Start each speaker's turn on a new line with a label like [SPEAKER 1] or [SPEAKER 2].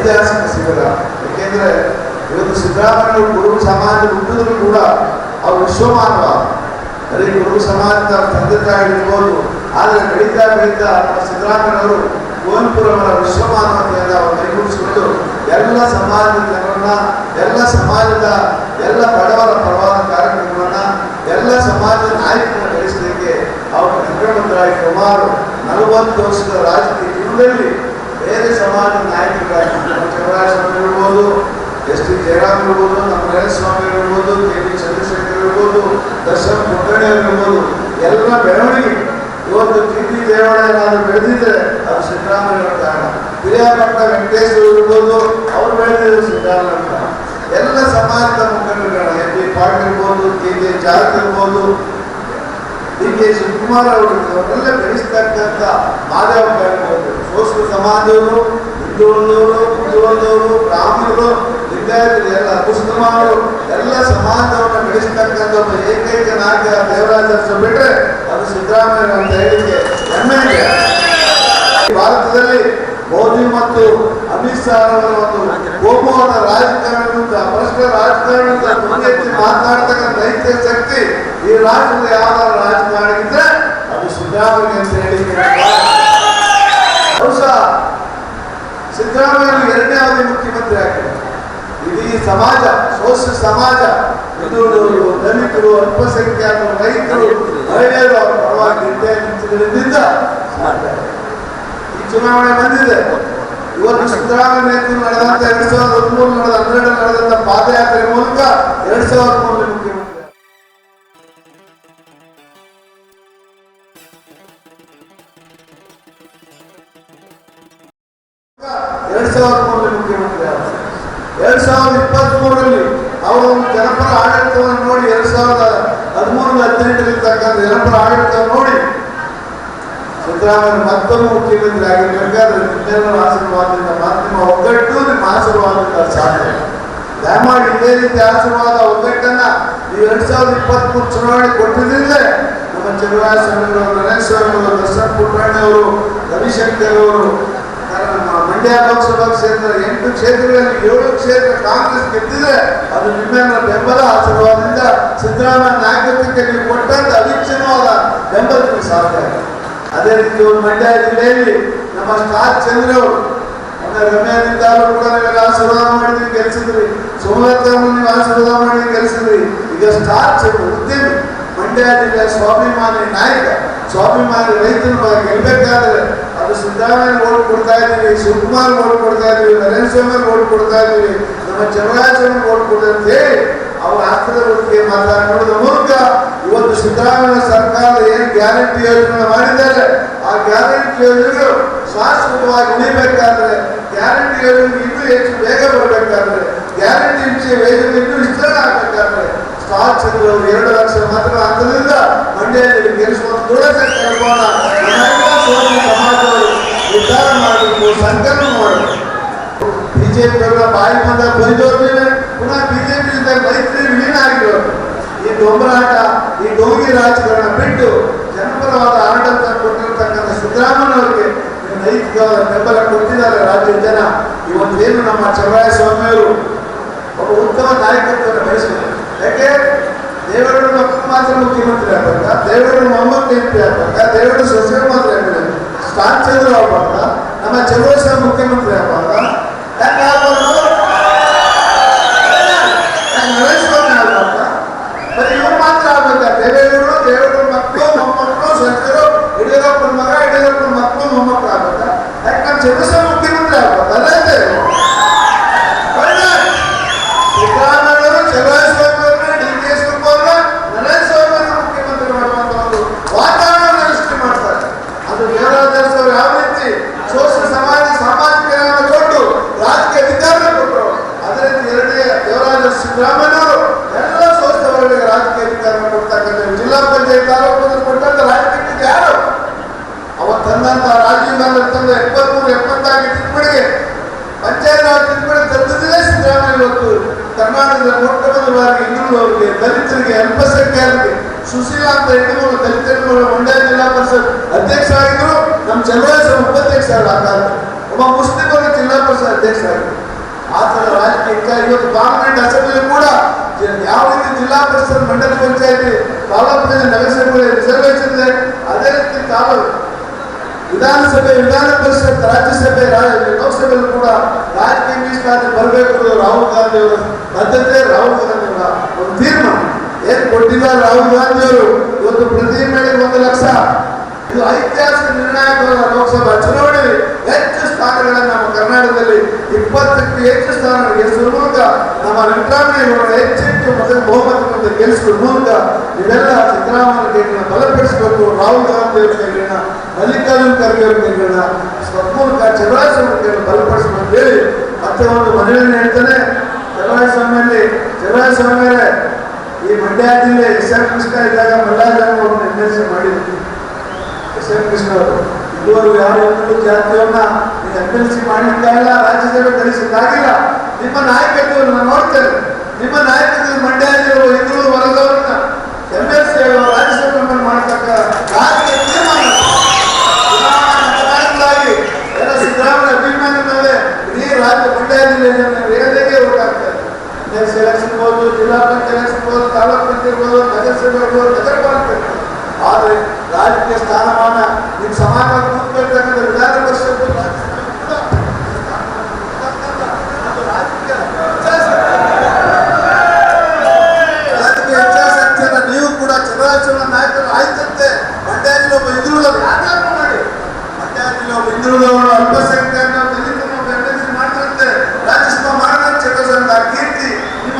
[SPEAKER 1] ಐತಿಹಾಸಿಕ ಸಿಗಲ್ಲ ಏಕೆಂದ್ರೆ ಇವತ್ತು ಸಿದ್ದರಾಮಯ್ಯ ಗುರು ಸಮಾಜ ಹುಟ್ಟಿದ್ರು ಕೂಡ ಅವ್ರು ವಿಶ್ವಮಾನವ. ಬರೀ ಗುರು ಸಮಾಜದ ತಂದೆ ತಾಯಿ ಇರ್ಬೋದು ಆದರೆ ಬೆಳೀತಾ ಬೆಳೀತಾ ನಮ್ಮ ಸಿದ್ದರಾಮಯ್ಯವರು ಕುವೆಂಪುರವರ ವಿಶ್ವಮಾನವತೆಯನ್ನು ಅವರು ಕೈಗೂಡಿಸಿಕೊಂಡು ಎಲ್ಲ ಸಮಾಜದ ಜನರನ್ನ, ಎಲ್ಲ ಸಮಾಜದ ಎಲ್ಲ ಬಡವರ ಪರವಾದ ಕಾರ್ಯಕ್ರಮಗಳನ್ನ ಎಲ್ಲ ಸಮಾಜದ ನಾಯಕರನ್ನ ಬೆಳೆಸಲಿಕ್ಕೆ ಅವರು ನಿಗ್ರಹರಾಗಿ ಸುಮಾರು ನಲವತ್ತು ವರ್ಷದ ರಾಜಕೀಯ ಬೇರೆ ಸಮಾಜದ ನಾಯಕರಾಗಿ ಸ್ವಾಮಿ ಇರ್ಬೋದು, ಎಸ್ ಟಿ ಜಯರಾಮ್ ಇರ್ಬೋದು, ನಮ್ಮ ನರೇಂದ್ರ ಸ್ವಾಮಿ ಇರ್ಬೋದು, ಕೆ ಡಿ ಚಂದ್ರಶೇಖರ್ ಇರ್ಬೋದು, ದರ್ಶನ್ ಪುಟ್ಟಣಿ ಇರ್ಬೋದು, ಎಲ್ಲ ಬೆಳವಣಿಗೆ. ಇವತ್ತು ಟಿ ಟಿ ದೇವಾಲಯ ನಾನು ಬೆಳೆದಿದ್ರೆ ಅದು ಸಿದ್ದರಾಮಯ್ಯ ಕಾರಣ ಹಿರಿಯಾಪಟ್ಟ ವೆಂಕಟೇಶ್ವರ ಇರ್ಬೋದು, ಅವ್ರು ಬೆಳೆದಿದ್ದು ಸಿದ್ದರಾಮಯ್ಯ ಎಲ್ಲ ಸಮಾಜದ ಮುಖಂಡರುಗಳ, ಎಂ ಪಿ ಪಾಟೀಲ್ ಇರ್ಬೋದು, ಕೆ ಜೆ ಜಾರ್ಜ್ ಇರ್ಬೋದು ಕೆ ಶಿವಕುಮಾರ್ ಅವರು ಅವರೆಲ್ಲ ಬೆಳೆಸ್ತಕ್ಕಂಥ ಮಾದೇವ ಇರ್ಬೋದು ಸೋಸ್ಕು ಸಮಾಧಿಯವರು ಹಿಂದುಳಿದವರು ಹಿಂದುಳಿದವರು ಬ್ರಾಹ್ಮಣರು, ಲಿಂಗಾಯತರು, ಎಲ್ಲ ಮುಸ್ಲಿಮರು ಎಲ್ಲ ಸಮಾಜವನ್ನು ಬೆಳೆಸ್ತಕ್ಕಂಥ ಒಂದು ಏಕೈಕ ನಾಯಕ ದೇವರಾಜ ಬಿಟ್ಟರೆ ಅದು ಸಿದ್ದರಾಮಯ್ಯ ಅಂತ ಹೇಳಿಕೆ ಹೆಮ್ಮೆ ಇದೆ ಭಾರತದಲ್ಲಿ ಮೋದಿ ಮತ್ತು ಅಮಿತ್ ಶಾ ಒಂದು ಕೋಮುವಾದ ರಾಜಕಾರಣದಿಂದ ಭ್ರಷ್ಟ ರಾಜಕಾರಣದಿಂದ ಮಾತನಾಡ್ತಕ್ಕಂಥ ನೈತಿಕ ಶಕ್ತಿ ಈ ರಾಷ್ಟ್ರದ ಇದ್ರೆ ಸಿದ್ದರಾಮಯ್ಯ ಅಂತ ಹೇಳಿ ಬಹುಶಃ ಸಿದ್ದರಾಮಯ್ಯ ಎರಡನೇ ಅವಧಿ ಮುಖ್ಯಮಂತ್ರಿ ಆಗಿದ್ದಾರೆ ಇಡೀ ಸಮಾಜ, ಸೋಷ ಸಮಾಜ ಹಿಂದುಳಿದವರು ದಲಿತರು, ಅಲ್ಪಸಂಖ್ಯಾತರು, ರೈತರು, ಮಹಿಳೆಯರು ಅವರ ಪರವಾಗಿ ನಿಂತಿದ್ದರಿಂದ ಈ ಚುನಾವಣೆ ಬಂದಿದೆ. ಇವತ್ತು ಸಿದ್ದರಾಮಯ್ಯ ನಡೆದಂತ ಎರಡ್ ಸಾವಿರದ ಹದಿಮೂರು ನಡೆದ ಹನ್ನೆರಡು ನಡೆದಂತ ಪಾದಯಾತ್ರೆ ಮೂಲಕ ಎರಡ್ ಸಾವಿರದ ಮೂರನೇ ಮುಖ್ಯಮಂತ್ರಿ ಎರಡ್ ಸಾವಿರದ ಇಪ್ಪತ್ತ್ ಮೂರರಲ್ಲಿ ಅವರು ಜನಪರ ಆಡಳಿತವನ್ನು ನೋಡಿ ಎರಡ್ ಸಾವಿರದ ಹದಿಮೂರರಿಂದ ಹದಿನೆಂಟರಲ್ಲಿರ್ತಕ್ಕಂಥ ಜನಪರ ಆಡಳಿತವನ್ನು ನೋಡಿ ಸಿದ್ದರಾಮಯ್ಯ ಮತ್ತೊಮ್ಮೆ ಮುಖ್ಯಮಂತ್ರಿ ಆಗಿರ್ಬೇಕಾದ್ರೆ ನಿಮ್ಮೆಲ್ಲರ ಆಶೀರ್ವಾದದಿಂದ ಮಾಧ್ಯಮ ಒಗ್ಗಟ್ಟು ನಿಮ್ಮ ಆಶೀರ್ವಾದದಿಂದ ಸಾಧ್ಯ. ದಯಮಾಡಿ ಇದೇ ರೀತಿ ಆಶೀರ್ವಾದ, ಒಗ್ಗಟ್ಟನ್ನ ನೀವು ಎರಡ್ ಸಾವಿರದ ಇಪ್ಪತ್ತ್ ಮೂರು ಚುನಾವಣೆ ಕೊಟ್ಟಿದ್ರಿಂದ ನಮ್ಮ ಚಂದ್ರರಾಜ ಸ್ವಾಮಿ ಅವರು ನರೇಂದ್ರ ಸ್ವಾಮಿ ಅವರು, ದರ್ಶನ್ ರವಿಶಂಕರ್ ಅವರು ಮಂಡ್ಯ ಲೋಕಸಭಾ ಕ್ಷೇತ್ರ ಎಂಟು ಕ್ಷೇತ್ರಗಳಲ್ಲಿ ಏಳು ಕ್ಷೇತ್ರ ಕಾಂಗ್ರೆಸ್ ಗೆದ್ದಿದೆ ಅದು ನಿಮ್ಮೆಲ್ಲ ಬೆಂಬಲ, ಆಶೀರ್ವಾದದಿಂದ ಸಿದ್ದರಾಮಯ್ಯ ನಾಯಕತ್ವಕ್ಕೆ ನೀವು ಕೊಟ್ಟಂತ ಅವಿಚ್ಛಿನ್ನವಾದ ಬೆಂಬಲ ನಿಮಗೆ ಸಾಧ್ಯ ಅದೇ ರೀತಿ ಒಂದು ಮಂಡ್ಯ ಜಿಲ್ಲೆಯಲ್ಲಿ ನಮ್ಮ ಸ್ಟಾರ್ ಚಂದ್ರ ಅವರು, ಮೊನ್ನೆ ರಮ್ಯಾದಿಂದ ಅವರು ಕೂಡ ನೀವೆಲ್ಲ ಆಶೀರ್ವಾದ ಮಾಡಿದ್ರಿ, ಗೆಲ್ಸಿದ್ರಿ. ಸೋಮನಾಥ ನೀವು ಆಶೀರ್ವಾದ ಮಾಡಿ ಗೆಲ್ಸಿದ್ರಿ. ಈಗ ಸ್ಟಾರ್ ಚಂದ್ರ, ಉದ್ಯಮಿ, ಮಂಡ್ಯ ಜಿಲ್ಲೆಯ ಸ್ವಾಭಿಮಾನಿ ನಾಯಕ ಸ್ವಾಭಿಮಾನಿ ರೈತರ ಗೆಲ್ಬೇಕಾದ್ರೆ ಅದು ಸಿದ್ದರಾಮಯ್ಯ ಓಟ್ ಕೊಡ್ತಾ ಇದ್ದೀವಿ, ಶಿವಕುಮಾರ್ ಓಟ್ ಕೊಡ್ತಾ ಇದ್ದೀವಿ, ನರೇಂದ್ರ ಸ್ವಾಮಿ ಓಟ್ ಕೊಡ್ತಾ ಇದ್ದೀವಿ, ನಮ್ಮ ಚಂದ್ರರಾಜ ಓಟ್ ಕೊಡ್ತಾ ಅಂತ ಹೇಳಿ ಅವರ ಬಗ್ಗೆ ಮಾತನಾಡೋದ್ರ ಮೂಲಕ ಇವತ್ತು ಸಿದ್ದರಾಮಯ್ಯ ಸರ್ಕಾರ ಏನು ಗ್ಯಾರಂಟಿ ಯೋಜನೆ ಮಾಡಿದ್ದಾರೆ, ಆ ಗ್ಯಾರಂಟಿ ಯೋಜನೆ ಶಾಶ್ವತವಾಗಿ ಉಳಿಬೇಕಾದ್ರೆ, ಗ್ಯಾರಂಟಿ ಯೋಜನೆ ಇನ್ನೂ ಹೆಚ್ಚು ಬೇಗ ಬರಬೇಕಾದ್ರೆ, ಗ್ಯಾರಂಟಿ ವಿಷಯ ಯೋಜನೆ ಇನ್ನೂ ವಿಸ್ತರಣೆ ಆಗಬೇಕಾದ್ರೆ ಅವರು ಎರಡು ಲಕ್ಷ ಮಾತ್ರ ಆದ್ದರಿಂದ ಮಂಡ್ಯದಲ್ಲಿ ಗೆಲ್ಲಿಸುವಂತ ದೃಢಶಕ್ತಿ ಕಲ್ಪೋಣ ಸಮಾಜಗಳು ನಿರ್ಧಾರ ಮಾಡಬೇಕು ಸಂಕಲ್ಪ ಮಾಡಬೇಕು ಬಿಜೆಪಿ ಅವರ ಬಾಯಿ ಬಂದ ಬೈದೋದ್ಮೇಲೆ ಪುನಃ ಬಿಜೆಪಿ ಜೊತೆ ಮೈತ್ರಿ ವಿಲೀನ ಆಗಿರೋ ಈ ಡೊಂಬರಾಟ, ಈ ಡೋಂಗಿ ರಾಜಕಾರಣ ಬಿಟ್ಟು ಜನಪರವಾದ ಆಡಳಿತ ಕೊಟ್ಟಿರ್ತಕ್ಕಂಥ ಸಿದ್ದರಾಮಯ್ಯ ಅವರಿಗೆ ನೈತಿಕವಾದ ಬೆಂಬಲ ಕೊಟ್ಟಿದ್ದಾರೆ ರಾಜ್ಯದ ಜನ. ಇವತ್ತೇನು ನಮ್ಮ ಚಂದ್ರಾಯ ಸ್ವಾಮಿಯವರು? ಒಬ್ಬ ಉತ್ತಮ ನಾಯಕತ್ವವನ್ನು ಬೆಳೆಸಿದ್ದಾರೆ ಯಾಕೆ ದೇವೇಗೌಡ ಮಕ್ಕಳು ಮಾತ್ರ ಮುಖ್ಯಮಂತ್ರಿ ಆಗ್ಬೇಕಾ ದೇವೇಗೌಡ ಮೊಹಮ್ಮದ್ ಎಂ ಪಿ ಆಗ್ಬೇಕಾ ದೇವೇಗೌಡ ಸೊಸೆ ಮಾತ್ರ ಆಗ್ಬೇಕು ಸ್ಟಾರ್ ಚಂದ್ರ ಆಗ್ಬೇಕಾ ನಮ್ಮ ಚಂದ್ರಶೇಖರ ಮುಖ್ಯಮಂತ್ರಿ ಆಗ್ಬೇಕಾ ಯಾಕೆ ಆಗ್ಬಾರ್ದು ಗಾಂಧಿ ತಂದ ಎಪ್ಪತ್ಮೂರು ಎಪ್ಪತ್ತಾಗಿ ತಿದ್ದುಪಡಿಗೆ ಪಂಚಾಯತ್ ತಿದ್ದುಪಡಿ ತಂದದ್ದೇ ಸಿದ್ದರಾಮಯ್ಯ ಇವತ್ತು ಕರ್ನಾಟಕದ ಮೊಟ್ಟ ಮೊದಲ ಬಾರಿಗೆ ಹಿಂದುಳಿದವರಿಗೆ ದಲಿತರಿಗೆ ಅಲ್ಪಸಂಖ್ಯಾತರಿಗೆ ಸುಶೀಲ ಅಂತ ಹೆಣ್ಣುಮಗಳು ದಲಿತ ಹೆಣ್ಣುಮಗಳು ಮಂಡ್ಯ ಜಿಲ್ಲಾ ಪರಿಷತ್ ಅಧ್ಯಕ್ಷರಾಗಿದ್ರು ನಮ್ಮ ಚಂದ್ರಶೇಖರ ಉಪಾಧ್ಯಕ್ಷ ಕಾಲ ಒಬ್ಬ ಮುಸ್ಲಿಮರ ಜಿಲ್ಲಾ ಪರಿಷತ್ ಅಧ್ಯಕ್ಷ ಬೇಕಾಗಿದೆ ಆ ಥರ ರಾಜಕೀಯ ಇವತ್ತು ಪಾರ್ಲಿಮೆಂಟ್ ಅಸೆಂಬ್ಲಿ ಕೂಡ ಯಾವ ರೀತಿ ಜಿಲ್ಲಾ ಪರಿಷತ್ ಮಂಡಲ ಪಂಚಾಯತಿ ತಾಲೂಕಿನ ನಗರಸಭೆ ರಿಸರ್ವೇಷನ್ ಇದೆ ಅದೇ ರೀತಿ ತಾಲೂಕು ವಿಧಾನಸಭೆ ವಿಧಾನ ಪರಿಷತ್ ರಾಜ್ಯಸಭೆ ಲೋಕಸಭೆಯಲ್ಲೂ ಕೂಡ ರಾಜಕೀಯ ಮೀಸಲಾತಿ ಬರಬೇಕು ಅನ್ನೋದು ರಾಹುಲ್ ಗಾಂಧಿ ಅವರ ಬದ್ಧತೆ ರಾಹುಲ್ ಗಾಂಧಿ ಅವರ ಒಂದು ತೀರ್ಮಾನ. ಏನ್ ಕೊಟ್ಟಿದ್ದಾರೆ ರಾಹುಲ್ ಗಾಂಧಿ ಅವರು? ಇವತ್ತು ಪ್ರತಿ ಮೇಲೆ ಒಂದು ಲಕ್ಷ. ಇದು ಐತಿಹಾಸಿಕ ನಿರ್ಣಾಯಕವಾದ ಲೋಕಸಭಾ ಚುನಾವಣೆಯಲ್ಲಿ ಹೆಚ್ಚು ಸ್ಥಾನಗಳನ್ನು ನಮ್ಮ ಕರ್ನಾಟಕದಲ್ಲಿ ಇಪ್ಪತ್ತಕ್ಕೂ ಹೆಚ್ಚು ಸ್ಥಾನ ಗೆಲ್ಲಿಸುವ ಮೂಲಕ ನಮ್ಮ ವೆಂಕಟರಾಮಯ್ಯ ಹೆಚ್ಚೆಚ್ಚು ಮತ ಬಹುಮತದಿಂದ ಗೆಲ್ಲಿಸುವ ಮೂಲಕ ಇವೆಲ್ಲ ಸಿದ್ದರಾಮಯ್ಯ ಬಲಪಡಿಸಬೇಕು ರಾಹುಲ್ ಗಾಂಧಿ ಅವರ ಮಲ್ಲಿಕಾರ್ಜುನ ಖರ್ಗೆ ಅವರ ಕೈಗಳನ್ನ ಮೂಲಕ ಚಂದ್ರಸ್ವಾಮಿ ಕೈಗಳನ್ನ ಬಲಪಡಿಸಬೇಕು ಹೇಳಿ ಮತ್ತೆ ಒಂದು ಮನವಿಯನ್ನು ಹೇಳ್ತಾನೆ ಚಂದ್ರಸ್ವಾಮಿಯಲ್ಲಿ ಚಂದ್ರಸ್ವಾಮಿಯವರೇ ಈ ಮಂಡ್ಯ ಜಿಲ್ಲೆ ಎಸ್ ಆರ್ ಕೃಷ್ಣ ಇದ್ದಾಗ ಮಲ್ಲಾಜಾಮ ಒಂದು ನಿರ್ದೇಶನ ಮಾಡಿದ್ರು. ಎಸ್ ಎಂ ಕೃಷ್ಣ ಅವರು, ಇದುವರೆಗೂ ಯಾರು ಒಂದು ಜಾತಿಯವನ್ನ ಎಂ ಎಲ್ ಸಿ ಮಾಡಿದ್ದಾಗಿಲ್ಲ ರಾಜ್ಯಸಭೆ ಗಳಿಸಿದ್ದಾಗಿಲ್ಲ ನಿಮ್ಮ ನಾಯಕತ್ವವನ್ನು ನಾನು ನೋಡ್ತೇನೆ. ನಿಮ್ಮ ನಾಯಕತ್ವ ಮಂಡ್ಯ ಜಿಲ್ಲೆ ಹಿಂದೂ ವರ್ಗದವರನ್ನ ಎಂ ಎಲ್ ಸಿ ರಾಜ್ಯಸಭೆ ಮಾಡತಕ್ಕ ರಾಜಕೀಯ ತೀರ್ಮಾನ ಚುನಾವಣಾಗಿ ಎಲ್ಲ ಸಿದ್ದರಾಮಯ್ಯ ಅಭಿಮಾನ ಮೇಲೆ ಇಡೀ ರಾಜ್ಯ ಮಂಡ್ಯ ಜಿಲ್ಲೆಯನ್ನು ವೇದಿಕೆ ಉಂಟಾಗ್ತದೆ ಎಲೆಕ್ಷನ್ ಇರ್ಬೋದು ಜಿಲ್ಲಾ ಪಂಚಾಯತ್ ಎಲೆಕ್ಷನ್ ಇರ್ಬೋದು ತಾಲೂಕು ಪಂಚಾಯತ್ ಇರ್ಬೋದು ನಗರಸಭೆ ಇರ್ಬೋದು ನಗರ ಪಾಲಿಕೆ ಇರ್ಬೋದು. ಆದ್ರೆ ರಾಜಕೀಯ ಸ್ಥಾನಮಾನ ನಿಮ್ಮ ಸಮಾಜ ಕೂತ್ಕೊಳ್ತಕ್ಕಂಥ ವಿಧಾನ ಪರಿಷತ್ತು ರಾಜ್ಯಸಭೆ ಕೂಡ ಅದು ರಾಜಕೀಯ ರಾಜಕೀಯ ಇಚ್ಛಾಶಕ್ತಿಯನ್ನ ನೀವು ಕೂಡ ಚಂದ್ರಾಚರಣ ನಾಯಕರು ಆಯ್ತಂತೆ ಮಂಡ್ಯ ಜಿಲ್ಲೆ ಒಬ್ಬ ಹಿಂದುಳಿದವರು ಯಾರು ಮಾಡಿ ಮಂಡ್ಯ ಜಿಲ್ಲೆ ಒಬ್ಬ ಹಿಂದುಳಿದವರು ಅಲ್ಪಸಂಖ್ಯಾತ ದಲಿತರನ್ನು ಒಬ್ಬ MLC ಮಾಡ್ತಾರಂತೆ ರಾಜ್ಯಸಭಾ ಮಾಡಿದ ಚಂದ್ರಸಂಗ ಕೀರ್ತಿ ನಿಮ್ಮ ರಾಜಕೀಯ ಮಂಡ್ಯ ಜಿಲ್ಲೆ ರಾಜಕೀಯ ಇತಿಹಾಸ ತಿರುಗಿರುತ್ತೆ ಆ ಒಂದು ಬದ್ಧತೆಯನ್ನು ತಗೊಳ್ಬೇಕು ಅಂತ ನಿಮ್ಮೆಲ್ಲರ ಪರವಾಗಿ ಒತ್ತಾಯ ಮಾತು ಮುಗಿಸ್ತೇನೆ ನಮಸ್ಕಾರ